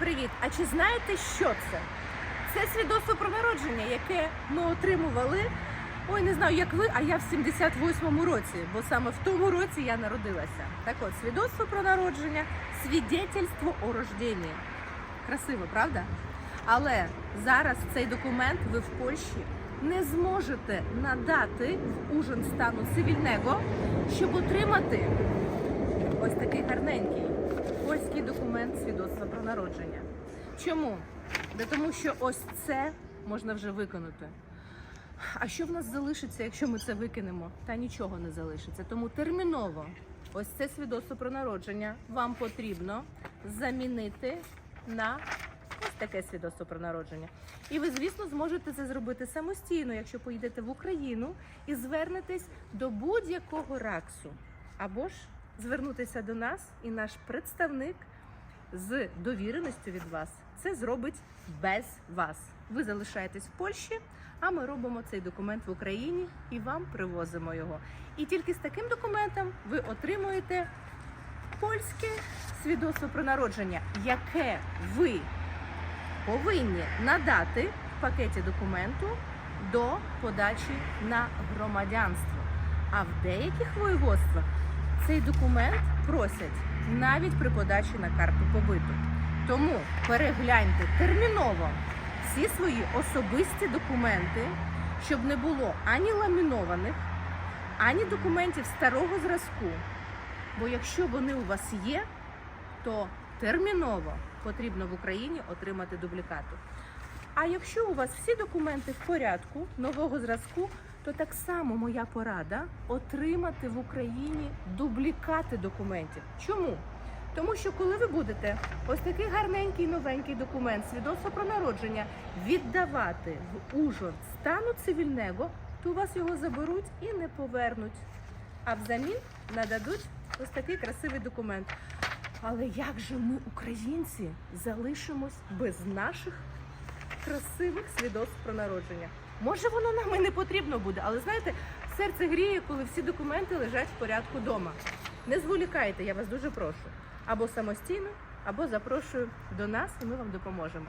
привіт! А чи знаєте, що це? Це свідоцтво про народження, яке ми отримували. Ой, не знаю, як ви, а я в 78-му році, бо саме в тому році я народилася. Так от, свідоцтво про народження, свідетельство о рожденні. Красиво, правда? Але зараз цей документ ви в Польщі не зможете надати в ужин стану цивільного, щоб отримати ось такий польський документ свідоцтва про народження. Чому? Да тому що ось це можна вже виконати. А що в нас залишиться, якщо ми це викинемо? Та нічого не залишиться. Тому терміново ось це свідоцтво про народження вам потрібно замінити на ось таке свідоцтво про народження. І ви, звісно, зможете це зробити самостійно, якщо поїдете в Україну і звернетесь до будь-якого раксу. Або ж звернутися до нас, і наш представник з довіреністю від вас це зробить без вас. Ви залишаєтесь в Польщі, а ми робимо цей документ в Україні і вам привозимо його. І тільки з таким документом ви отримуєте польське свідоцтво про народження, яке ви повинні надати в пакеті документу до подачі на громадянство. А в деяких воєводствах цей документ просять навіть при подачі на карту побиту. Тому перегляньте терміново всі свої особисті документи, щоб не було ані ламінованих, ані документів старого зразку. Бо якщо вони у вас є, то терміново потрібно в Україні отримати дублікати. А якщо у вас всі документи в порядку нового зразку, то так само моя порада отримати в Україні дублікати документів. Чому? Тому що коли ви будете ось такий гарненький новенький документ, свідоцтво про народження, віддавати в ужин стану цивільного, то у вас його заберуть і не повернуть. А взамін нададуть ось такий красивий документ. Але як же ми, українці, залишимось без наших красивих свідоцтв про народження? Може, воно нам і не потрібно буде, але знаєте, серце гріє, коли всі документи лежать в порядку вдома. Не зволікайте, я вас дуже прошу. Або самостійно, або запрошую до нас, і ми вам допоможемо.